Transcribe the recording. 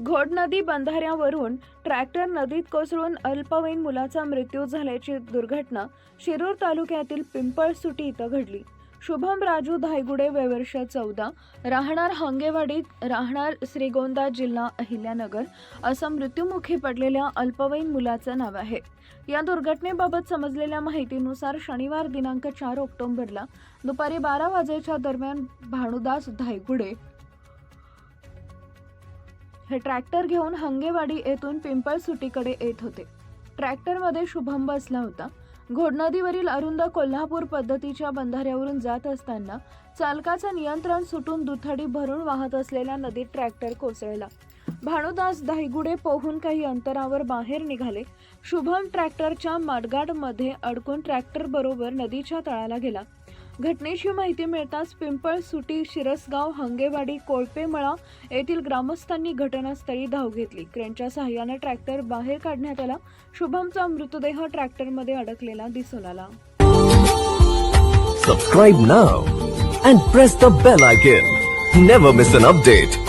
घोड नदी बंधाऱ्यावरून ट्रॅक्टर नदीत कोसळून अल्पवयीन मुलाचा मृत्यू झाल्याची दुर्घटना शिरूर तालुक्यातील पिंपळसुटी इथं घडली. शुभम राजू धायगुडे वयवर्ष चौदा राहणार हंगेवाडीत राहणार श्रीगोंदा जिल्हा अहिल्यानगर असं मृत्युमुखी पडलेल्या अल्पवयीन मुलाचं नाव आहे. या दुर्घटनेबाबत समजलेल्या माहितीनुसार शनिवार दिनांक चार ऑक्टोबरला दुपारी बारा वाजेच्या दरम्यान भानुदास धायगुडे हे ट्रॅक्टर घेऊन हंगेवाडी येथून पिंपळसुटीकडे येत होते. ट्रॅक्टरमध्ये शुभम बसला होता. घोडनदीवरील अरुंद कोल्हापूर पद्धतीच्या बंधाऱ्यावरून जात असताना चालकाचं नियंत्रण सुटून दुथडी भरून वाहत असलेल्या नदीत ट्रॅक्टर कोसळला. भानुदास दहिगुडे पोहून काही अंतरावर बाहेर निघाले. शुभम ट्रॅक्टरच्या मडगाडमध्ये अडकून ट्रॅक्टर बरोबर नदीच्या तळाला गेला. घटनेची माहिती मिळताच पिंपळ सुटी शिरसगाव हंगेवाडी कोळपेमळा येथील ग्रामस्थांनी घटनास्थळी धाव घेतली. क्रेनच्या सहाय्याने ट्रॅक्टर बाहेर काढण्यात आला. शुभमचा मृतदेह ट्रॅक्टरमध्ये अडकलेला दिसून आला. Subscribe now and press the bell icon never miss an update